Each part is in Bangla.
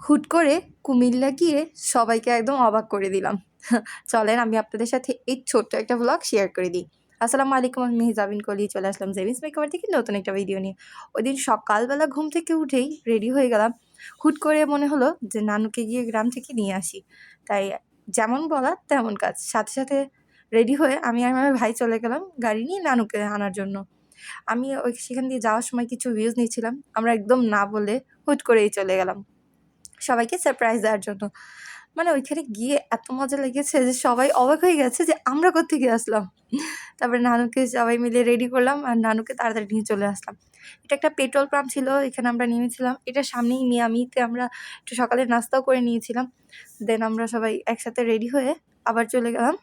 হুট করে কুমিল্লা গিয়ে সবাইকে একদম অবাক করে দিলাম। চলেন, আমি আপনাদের সাথে এই ছোট্ট একটা ব্লগ শেয়ার করে দিই। আসসালামু আলাইকুম, আমি মেহজাবিন কলি, চলে আসলাম জেমিস মেকওভার থেকে নতুন একটা ভিডিও নিয়ে। ওই দিন সকালবেলা ঘুম থেকে উঠেই রেডি হয়ে গেলাম। হুট করে মনে হলো যে নানুকে গিয়ে গ্রাম থেকে নিয়ে আসি। তাই যেমন বলা তেমন কাজ। সাথে সাথে রেডি হয়ে আমি আর আমার ভাই চলে গেলাম গাড়ি নিয়ে নানুকে আনার জন্য। আমি ওই সেখান দিয়ে যাওয়ার সময় কিছু ভিউজ নিয়েছিলাম। আমরা একদম না বলে হুট করেই চলে গেলাম। সবাইকে সারপ্রাইজ দেওয়ার জন্য। মানে ওইখানে গিয়ে এত মজা লেগেছে যে সবাই অবাক হয়ে গেছে যে আমরা কোত্থেকে আসলাম। তারপরে নানুকে সবাই মিলে রেডি করলাম আর নানুকে তাড়াতাড়ি নিয়ে চলে আসলাম। এটা একটা পেট্রোল পাম্প ছিল, এখানে আমরা নেমেছিলাম। এটা সামনেই মিয়ামিতে আমরা একটু সকালে নাস্তাও করে নিয়েছিলাম। দেন আমরা সবাই একসাথে রেডি হয়ে আবার চলে গেলাম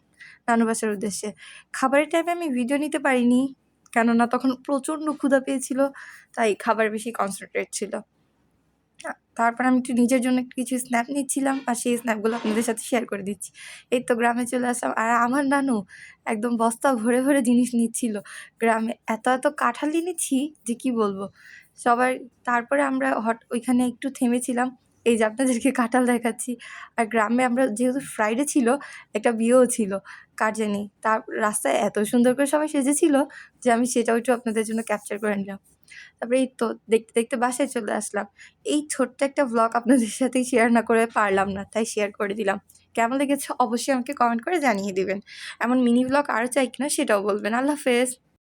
নানু বাসার উদ্দেশ্যে। খাবারের টাইমে আমি ভিডিও নিতে পারিনি, কেননা তখন প্রচণ্ড ক্ষুধা পেয়েছিল, তাই খাবার বেশি কনসেন্ট্রেট ছিল। তারপর আমি একটু নিজের জন্য একটু কিছু স্ন্যাপ নিচ্ছিলাম আর সেই স্ন্যাপগুলো আপনাদের সাথে শেয়ার করে দিচ্ছি। এই তো গ্রামে চলে আসলাম আর আমার নানু একদম বস্তা ভরে ভরে জিনিস নিচ্ছিল। গ্রামে এত এত কাঁঠাল এনেছি যে কি বলব? সবার তারপরে আমরা হট, ওইখানে একটু থেমেছিলাম। এই যে আপনাদেরকে কাঁঠাল দেখাচ্ছি। আর গ্রামে আমরা যেহেতু ফ্রাইডে ছিল, একটা বিয়েও ছিল, কার জানি? তার রাস্তায় এত সুন্দর করে সবাই সেজেছিল যে আমি সেটাও একটু আপনাদের জন্য ক্যাপচার করে নিলাম। তারপরে এই তো দেখতে দেখতে বাসায় চলে আসলাম। এই ছোট্ট একটা ব্লগ আপনাদের সাথে শেয়ার না করে পারলাম না, তাই শেয়ার করে দিলাম। কেমন লেগেছে অবশ্যই আমাকে কমেন্ট করে জানিয়ে দেবেন। এমন মিনি ব্লগ আরও চাই কিনা সেটাও বলবেন। আল্লাহ হাফেজ।